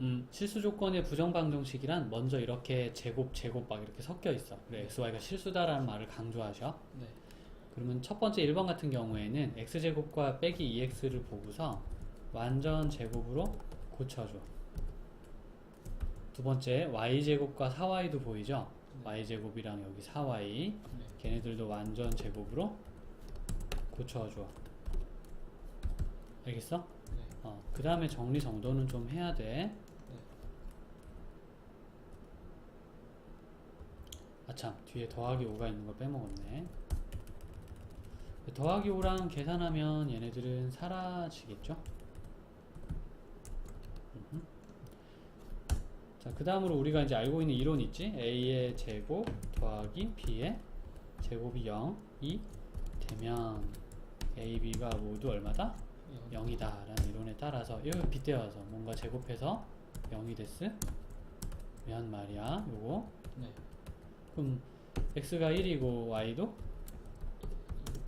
음, 실수 조건의 부정방정식이란 먼저 이렇게 제곱 제곱 막 이렇게 섞여 있어. 그래 xy가 실수다라는 말을 강조하셔. 네. 그러면 첫 번째 1번 같은 경우에는 x제곱과 빼기 2x를 보고서 완전 제곱으로 고쳐줘. 두 번째 y제곱과 4y도 보이죠? y제곱이랑 여기 4y 네. 걔네들도 완전 제곱으로 고쳐줘. 알겠어? 네. 어, 그 다음에 정리 정돈은 좀 해야 돼. 네. 아참, 뒤에 더하기 5가 있는 거 빼먹었네. 더하기 5랑 계산하면 얘네들은 사라지겠죠? 자, 그 다음으로 우리가 이제 알고 있는 이론 있지? a의 제곱 더하기 b의 제곱이 0이 되면 a, b가 모두 얼마다? 영. 0이다 라는 이론에 따라서 이거 빗대어서 뭔가 제곱해서 0이 됐으면 말이야 요거 네. 그럼 x가 1이고 y도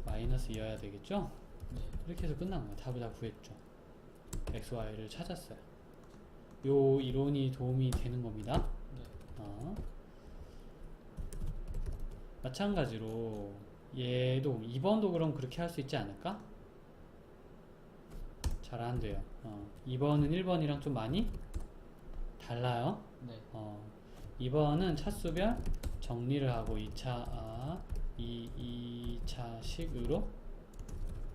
마이너스 2여야 되겠죠? 네. 이렇게 해서 끝난 거야 답을 다 구했죠 x, y를 찾았어요 요 이론이 도움이 되는 겁니다 네. 어. 마찬가지로 얘도 2번도 그럼 그렇게 할 수 있지 않을까? 잘 안 돼요. 어. 2번은 1번이랑 좀 많이 달라요. 네. 어. 2번은 차수별 정리를 하고 2차 아, 2, 2차식으로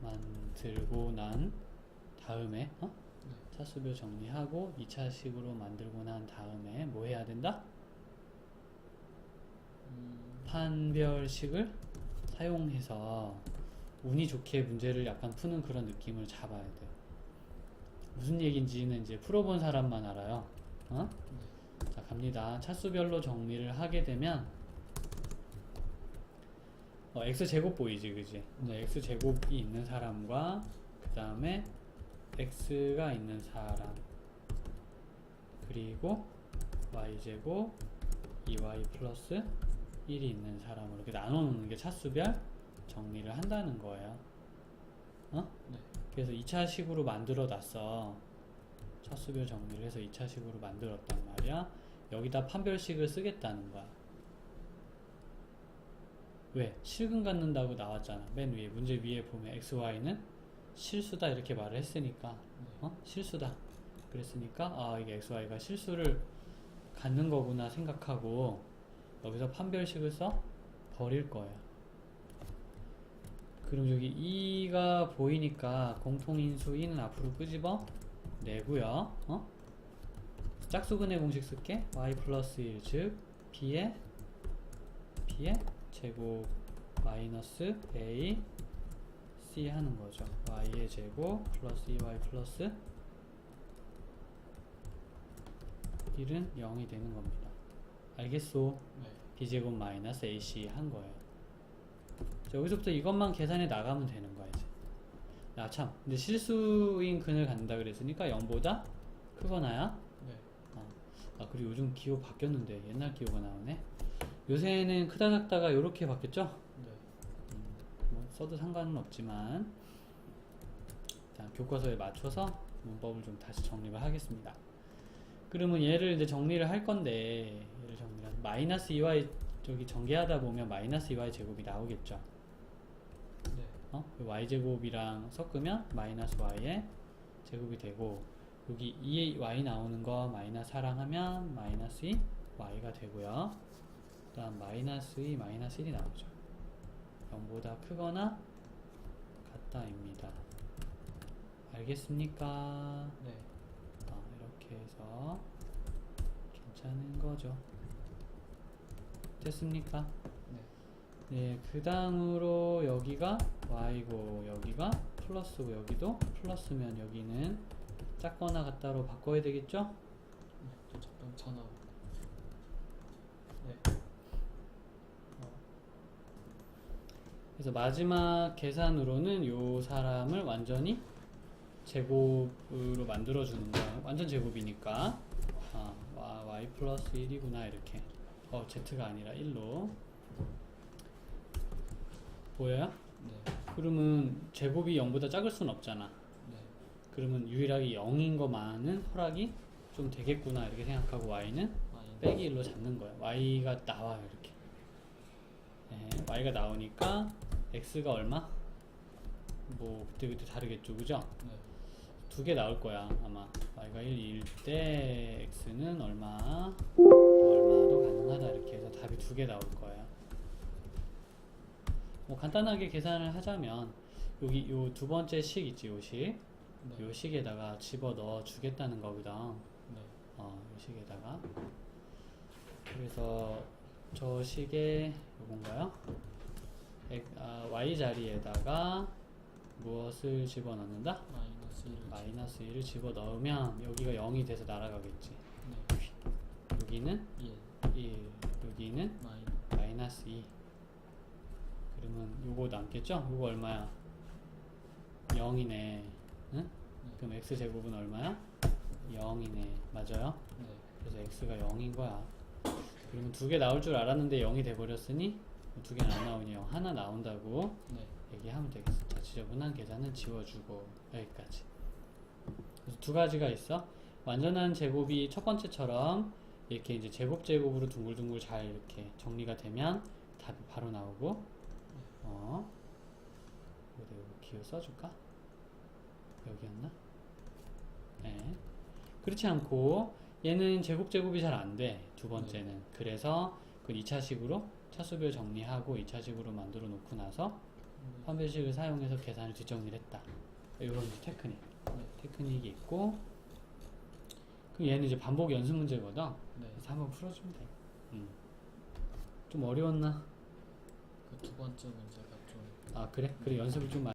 만들고 난 다음에 어? 네. 차수별 정리하고 2차식으로 만들고 난 다음에 뭐 해야 된다? 음, 판별식을 사용해서 운이 좋게 문제를 약간 푸는 그런 느낌을 잡아야 돼요. 무슨 얘기인지는 이제 풀어본 사람만 알아요. 어? 네. 자, 갑니다. 차수별로 정리를 하게 되면 어, x제곱 보이지, 그지? 네, x제곱이 있는 사람과 그 다음에 x가 있는 사람 그리고 y제곱 2y 플러스 1이 있는 사람으로 이렇게 나눠 놓는 게 차수별 정리를 한다는 거예요. 어? 네. 그래서 2차식으로 만들어 놨어. 차수별 정리를 해서 2차식으로 만들었단 말이야. 여기다 판별식을 쓰겠다는 거야. 왜? 실근 갖는다고 나왔잖아. 맨 위에 문제 위에 보면 x, y는 실수다 이렇게 말을 했으니까 네. 어? 실수다. 그랬으니까 아 이게 x, y가 실수를 갖는 거구나 생각하고 여기서 판별식을 써 버릴 거야. 그럼 여기 2가 보이니까 공통인수 2는 앞으로 끄집어 내고요. 어? 짝수근의 공식 쓸게. y 플러스 1, 즉 b의 b의 제곱 마이너스 a c 하는 거죠. y의 제곱 플러스 2y 플러스 1은 0이 되는 겁니다. 알겠소? 네. b제곱 마이너스 ac 한 거예요. 자, 여기서부터 이것만 계산해 나가면 되는 거야 이제. 아 참, 근데 실수인 근을 갖는다 그랬으니까 0보다 크거나야. 네. 어. 아 그리고 요즘 기호 바뀌었는데 옛날 기호가 나오네. 요새는 크다 작다가 이렇게 바뀌었죠? 네. 뭐 써도 상관은 없지만 자, 교과서에 맞춰서 문법을 좀 다시 정리를 하겠습니다. 그러면 얘를 이제 정리를 할 건데 얘를 정리를 마이너스 2y 저기 전개하다 보면 마이너스 2y 제곱이 나오겠죠. 네. 어? y 제곱이랑 섞으면 마이너스 y의 제곱이 되고 여기 2y 나오는 거 마이너스 4랑 하면 마이너스 2 y가 되고요. 그다음 마이너스 2 마이너스 1이 나오죠. 0보다 크거나 같다입니다. 알겠습니까? 네. 어, 이렇게 해서 괜찮은 거죠. 됐습니까? 네. 네, 그 다음으로 여기가 y고 여기가 플러스고 여기도 플러스면 여기는 작거나 같다로 바꿔야 되겠죠? 네. 저 잠깐 전화. 네. 그래서 마지막 계산으로는 요 사람을 완전히 제곱으로 만들어 주는 거야. 완전 제곱이니까. 아, 와, y 플러스 1이구나 이렇게. 어, z가 아니라 1로. 보여요? 네. 그러면 제곱이 0보다 작을 순 없잖아. 네. 그러면 유일하게 0인 것만은 허락이 좀 되겠구나 이렇게 생각하고 y는 빼기 1로 잡는 거예요. y가 나와요 이렇게. 네, y가 나오니까 x가 얼마? 뭐 그때 그때 다르겠죠, 그죠? 네. 두개 나올 거야 아마 y가 1일 때 x는 얼마 또 얼마도 가능하다 이렇게 해서 답이 두 개 나올 거예요. 뭐 간단하게 계산을 하자면 여기 요 두 번째 식 있지 요 식. 네. 요 식에다가 집어 넣어 주겠다는 거거든. 네. 어, 요 식에다가. 그래서 저 식에 요건가요? 아, y 자리에다가 무엇을 집어 넣는다? 마이너스 1 마이너스 1을 집어 넣으면 여기가 0이 돼서 날아가겠지. 네. 여기는 1 1, 여기는 마이너스 마이너스 2. 그러면 요거 남겠죠? 요거 얼마야? 0이네. 응? 그럼 x 제곱은 얼마야? 0이네. 맞아요? 네. 그래서 x가 0인 거야. 두 개 나올 줄 알았는데 0이 돼버렸으니 두 개는 안 나오니 0 하나 나온다고 네. 얘기하면 되겠어. 자, 지저분한 계산은 지워주고 여기까지. 그래서 두 가지가 있어. 완전한 제곱이 첫 번째처럼 이렇게 이제 제곱 제곱으로 둥글둥글 잘 이렇게 정리가 되면 답이 바로 나오고 어 여기다 기호 써줄까? 여기였나? 네. 그렇지 않고 얘는 제곱 제곱이 잘 안 돼. 두 번째는. 그래서 그 2차식으로 차수별 정리하고 2차식으로 만들어 놓고 나서 네. 판별식을 사용해서 계산을 뒷정리를 했다. 이런 테크닉. 네. 테크닉이 있고 그럼 얘는 이제 반복 연습 문제거든. 네. 그래서 한번 풀어주면 돼. 음. 좀 어려웠나? 그 두 번째 문제가 좀 아 그래? 그래 연습을 좀 많이